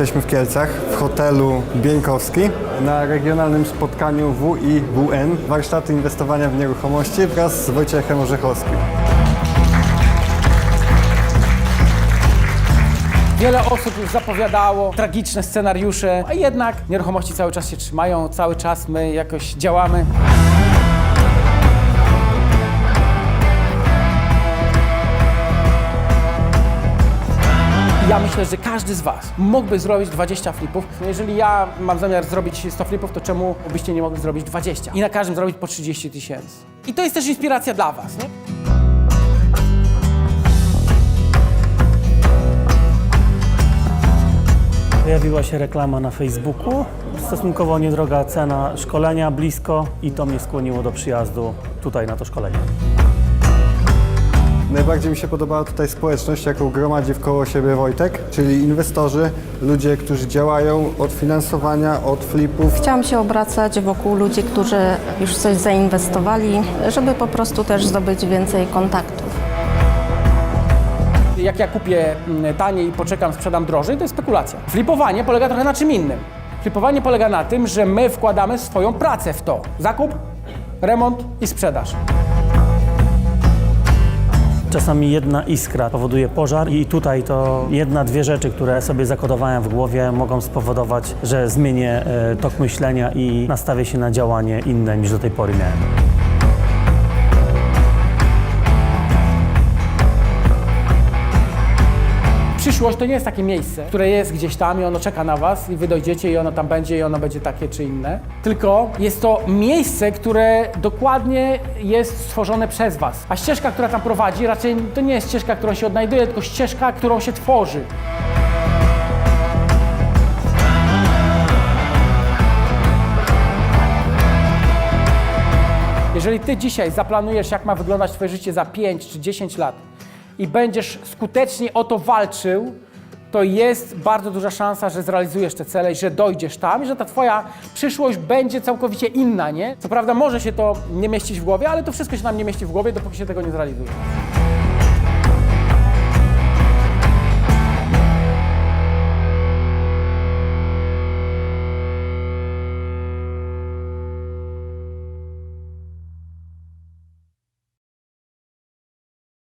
Jesteśmy w Kielcach, w hotelu Bieńkowski, na regionalnym spotkaniu WIWN, warsztaty inwestowania w nieruchomości wraz z Wojciechem Orzechowskim. Wiele osób już zapowiadało tragiczne scenariusze, a jednak nieruchomości cały czas się trzymają, cały czas my jakoś działamy. Ja myślę, że każdy z Was mógłby zrobić 20 flipów. Jeżeli ja mam zamiar zrobić 100 flipów, to czemu byście nie mogli zrobić 20? I na każdym zrobić po 30 tysięcy. I to jest też inspiracja dla Was, nie? Pojawiła się reklama na Facebooku. Stosunkowo niedroga cena szkolenia, blisko i to mnie skłoniło do przyjazdu tutaj na to szkolenie. Najbardziej mi się podobała tutaj społeczność, jaką gromadzi wkoło siebie Wojtek, czyli inwestorzy, ludzie, którzy działają od finansowania, od flipów. Chciałam się obracać wokół ludzi, którzy już coś zainwestowali, żeby po prostu też zdobyć więcej kontaktów. jak ja kupię mm, taniej i poczekam, sprzedam drożej, to jest spekulacja. Flipowanie polega trochę na czym innym. Flipowanie polega na tym, że my wkładamy swoją pracę w to. Zakup, remont i sprzedaż. Czasami jedna iskra powoduje pożar i tutaj to jedna, dwie rzeczy, które sobie zakodowałem w głowie mogą spowodować, że zmienię e, tok myślenia i nastawię się na działanie inne niż do tej pory miałem. Przyszłość to nie jest takie miejsce, które jest gdzieś tam i ono czeka na was i wy dojdziecie i ono tam będzie i ono będzie takie czy inne. Tylko jest to miejsce, które dokładnie jest stworzone przez was. A ścieżka, która tam prowadzi, raczej to nie jest ścieżka, którą się odnajduje, tylko ścieżka, którą się tworzy. Jeżeli ty dzisiaj zaplanujesz, jak ma wyglądać twoje życie za 5 czy 10 lat i będziesz skutecznie o to walczył, to jest bardzo duża szansa, że zrealizujesz te cele że dojdziesz tam i że ta twoja przyszłość będzie całkowicie inna, nie? Co prawda może się to nie mieścić w głowie, ale to wszystko się nam nie mieści w głowie, dopóki się tego nie zrealizuje.